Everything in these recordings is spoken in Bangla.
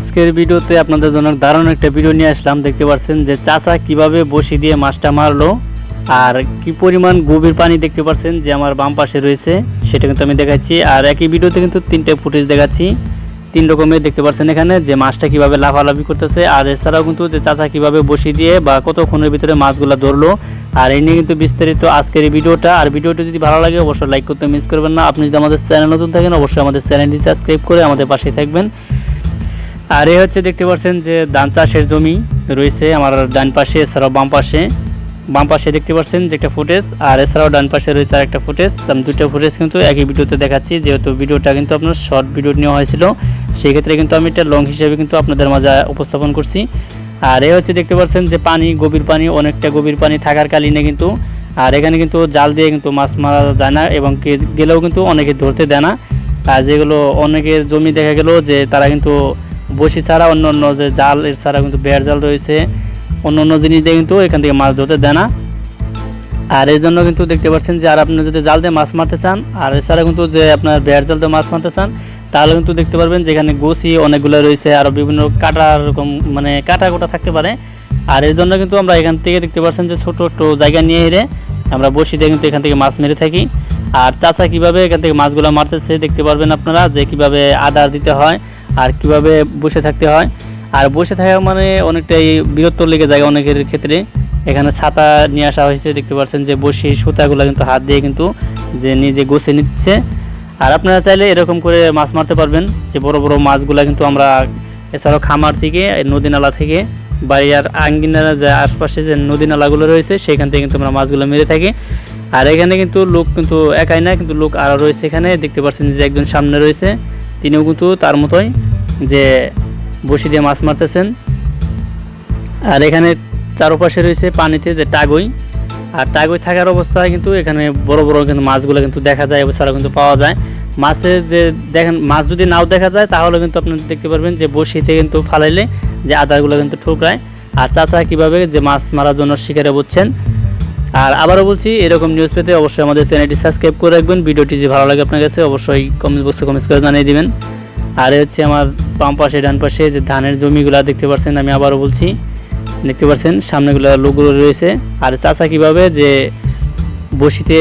আজকের ভিডিওতে আপনাদের জন্য দারুণ একটা ভিডিও নিয়ে আসলাম। দেখতে পাচ্ছেন যে চাচা কীভাবে বসি দিয়ে মাছটা মারলো আর কি পরিমাণ গভীর পানি দেখতে পাচ্ছেন যে আমার বাম পাশে রয়েছে, সেটা কিন্তু আমি দেখাচ্ছি। আর একই ভিডিওতে কিন্তু তিনটে ফুটেজ দেখাচ্ছি। তিন রকমের দেখতে পাচ্ছেন এখানে যে মাছটা কীভাবে লাফালাফি করতেছে আর এছাড়াও কিন্তু যে চাচা কীভাবে বসি দিয়ে বা কতক্ষণের ভিতরে মাছগুলো ধরলো। আর এই নিয়ে কিন্তু বিস্তারিত আজকের এই ভিডিওটা। আর ভিডিওটি যদি ভালো লাগে, অবশ্যই লাইক করতে মিস করবেন না। আপনি যদি আমাদের চ্যানেল নতুন থাকেন, অবশ্যই আমাদের চ্যানেলটি সাবস্ক্রাইব করে আমাদের পাশে থাকবেন। আর এ হচ্ছে দেখতে পাচ্ছেন যে ধান চাষের জমি রয়েছে আমার ডান পাশে, এছাড়াও বাম পাশে। বাম পাশে দেখতে পাচ্ছেন যে একটা ফুটেজ, আর এছাড়াও ডান পাশে রয়েছে আর একটা ফুটেজ আমি দুটো ফুটেজ কিন্তু একই ভিডিওতে দেখাচ্ছি, যেহেতু ভিডিওটা কিন্তু আপনার শর্ট ভিডিও নেওয়া হয়েছিল সেই ক্ষেত্রে কিন্তু আমি এটা লং হিসেবে কিন্তু আপনাদের মাঝে উপস্থাপন করছি। আর এ হচ্ছে দেখতে পাচ্ছেন যে পানি, গভীর পানি, অনেকটা গভীর পানি থাকার কালীনে কিন্তু, আর এখানে কিন্তু জাল দিয়ে কিন্তু মাছ মারা যায় না এবং গেলেও কিন্তু অনেকে ধরতে দেয় না। আর যেগুলো অনেকের জমি দেখা গেল যে তারা কিন্তু বসি ছাড়া, অন্য অন্য যে জাল, এর ছাড়া কিন্তু বেড় জাল রয়েছে। অন্য অন্য জিনিস দিয়ে কিন্তু এখান থেকে মাছ ধরতে দেয় না। আর এই জন্য কিন্তু দেখতে পাচ্ছেন যে, আর আপনি যদি জাল দিয়ে মাছ মারতে চান, আর এছাড়া কিন্তু যে আপনার বেড় জাল দিয়ে মাছ মারতে চান, তাহলে কিন্তু দেখতে পারবেন যেখানে গোসি অনেকগুলো রয়েছে আরও বিভিন্ন কাটা রকম মানে কাটা কোটা থাকতে পারে। আর এই জন্য কিন্তু আমরা এখান থেকে দেখতে পাচ্ছেন যে, ছোটো ছোটো জায়গা নিয়ে হেরে আমরা বসি দিয়ে কিন্তু এখান থেকে মাছ মেরে থাকি। আর চাচা কীভাবে এখান থেকে মাছগুলো মারতেছে, দেখতে পারবেন আপনারা যে কীভাবে আদার দিতে হয় আর কীভাবে বসে থাকতে হয়। আর বসে থাকা মানে অনেকটাই বীরত্ব লেগে যায় অনেকের ক্ষেত্রে। এখানে ছাতা নিয়ে আসা হয়েছে, দেখতে পাচ্ছেন যে বসি সুতাগুলো কিন্তু হাত দিয়ে কিন্তু যে নিজে গোছে নিচ্ছে। আর আপনারা চাইলে এরকম করে মাছ মারতে পারবেন, যে বড় বড় মাছগুলা কিন্তু আমরা এছাড়াও খামার থেকে, নদী নালা থেকে বাড়ির আঙ্গিনার যে আশপাশে যে নদী নালাগুলো রয়েছে, সেখান থেকে কিন্তু আমরা মাছগুলো মেরে থাকি। আর এখানে কিন্তু লোক কিন্তু একাই না, কিন্তু লোক আরও রয়েছে এখানে, দেখতে পাচ্ছেন যে একজন সামনে রয়েছে। তিনিও কিন্তু তার মতোই যে বসি দিয়ে মাছ মারতেছেন। আর এখানে চারপাশে রয়েছে পানিতে যে টাগই। আর টাগই থাকার অবস্থায় কিন্তু এখানে বড় বড় কিন্তু মাছগুলো কিন্তু দেখা যায়, এছাড়াও কিন্তু পাওয়া যায়। মাছের যে দেখেন, মাছ যদি নাও দেখা যায়, তাহলে কিন্তু আপনি দেখতে পারবেন যে বসিতে কিন্তু ফালাইলে যে আদারগুলো কিন্তু ঠোকরায়। আর চাচা কীভাবে যে মাছ মারার জন্য শিকারে বুঝছেন আর আবারও বলছি, এরকম নিউজ পেতে অবশ্যই আমাদের চ্যানেলটি সাবস্ক্রাইব করে রাখবেন। ভিডিওটি যদি ভালো লাগে আপনার কাছে, অবশ্যই কমেন্ট বক্সে কমেন্টস করে জানিয়ে দেবেন। আর হচ্ছে আমার বাম পাশে, ডান পাশে যে ধানের জমিগুলো দেখতে পাচ্ছেন আমি আবারও বলছি, দেখতে পাচ্ছেন সামনেগুলো লোকগুলো রয়েছে। আর চাচা কীভাবে যে বসিতে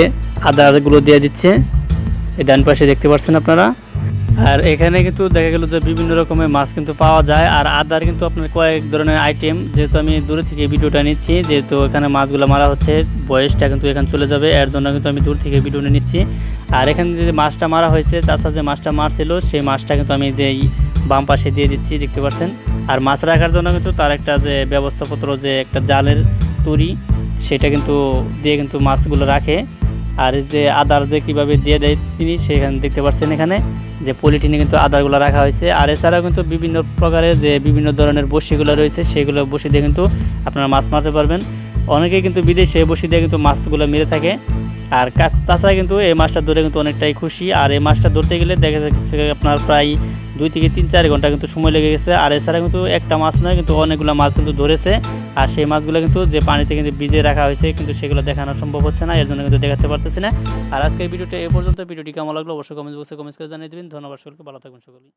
আদাগুলো দিয়ে দিচ্ছে এই ডান পাশে দেখতে পাচ্ছেন আপনারা। আর এখানে কিন্তু দেখা গেল যে বিভিন্ন রকমের মাছ কিন্তু পাওয়া যায়, আর আদার কিন্তু আপনার কয়েক ধরনের আইটেম যেহেতু আমি দূরে থেকে ভিডিওটা নিচ্ছি, যেহেতু এখানে মাছগুলো মারা হচ্ছে, বয়সটা কিন্তু এখানে চলে যাবে, এর জন্য কিন্তু আমি দূর থেকে ভিডিও নিয়ে নিচ্ছি। আর এখানে যে মাছটা মারা হয়েছে, চাচা যে মাছটা মারছিল, সেই মাছটা কিন্তু আমি যে বাম পাশে দিয়ে দিচ্ছি, দেখতে পাচ্ছেন? আর মাছ রাখার জন্য কিন্তু তার একটা যে ব্যবস্থাপত্র, যে একটা জালের তৈরি, সেটা কিন্তু দিয়ে কিন্তু মাছগুলো রাখে। আর যে আদার যে কীভাবে দিয়ে দেয় তিনি সেখানে দেখতে পাচ্ছেন এখানে যে পলিথিনে কিন্তু আদারগুলো রাখা হয়েছে। আর এছাড়াও কিন্তু বিভিন্ন প্রকারের যে বিভিন্ন ধরনের বসিগুলো রয়েছে, সেগুলো বসি দিয়ে কিন্তু আপনারা মাছ মারতে পারবেন। অনেকে কিন্তু বিদেশে বসি দিয়ে কিন্তু মাছগুলো মেরে থাকে। আর তাছাড়া কিন্তু এই মাছটা ধরে কিন্তু অনেকটাই খুশি। আর এই মাছটা ধরতে গেলে দেখা যাচ্ছে আপনার প্রায় দুই থেকে তিন চার ঘণ্টা কিন্তু সময় লেগে গেছে। আর এছাড়া কিন্তু একটা মাছ নয়, কিন্তু অনেকগুলো মাছ কিন্তু ধরেছে। আর সেই মাছগুলো কিন্তু যে পানিতে কিন্তু ভিজে রাখা হয়েছে, কিন্তু সেগুলো দেখানো সম্ভব হচ্ছে না এর জন্য কিন্তু দেখাতে পারতেছি না। আর আজকের ভিডিওটা এ পর্যন্ত, ভিডিওটি কেমন লাগল অবশ্যই কমেন্ট বক্সে কমেন্ট করে জানিয়ে দেবেন। ধন্যবাদ সকলকে, ভালো থাকবেন সকলেই।